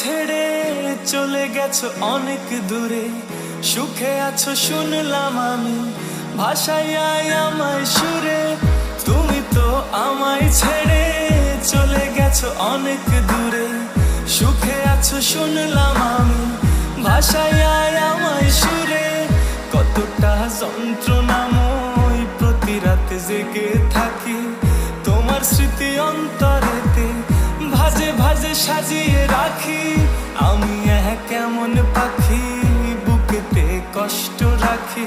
ছেড়ে চলে গেছো অনেক দূরে। সুখে আছো শুনলাম আমি, ভাষায় আমায় সুরে। তুমি তো আমায় ছেড়ে চলে গেছো অনেক দূরে। সুখে আছো শুনলাম আমি, ভাষায় আমায় সুরে। কতটা যন্ত্রণাময় প্রতি রাতে জেগে থাকি, তোমার স্মৃতি অন্তরেতে, ভাজে সাজিয়ে রাখি। আমি কেমন পাখি বুকেতে কষ্ট রাখি।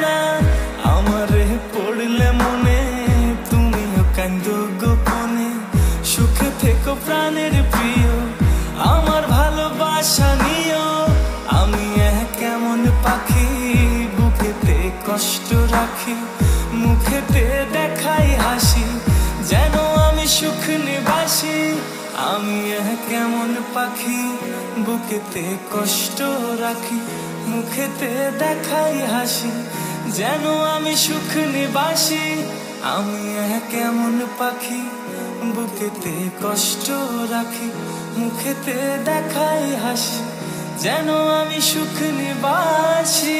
না পাখি বুকেতে কষ্ট রাখি, মুখেতে দেখাই হাসি, যেন আমি সুখ নিবাসি, আমি কেমন পাখি, বুকেতে কষ্ট রাখি, মুখেতে দেখাই হাসি, যেন আমি সুখ নিবাসি, আমি কেমন পাখি, বুকেতে কষ্ট রাখি, মুখেতে দেখাই হাসি। যেন আমি সুখ নিবাসী।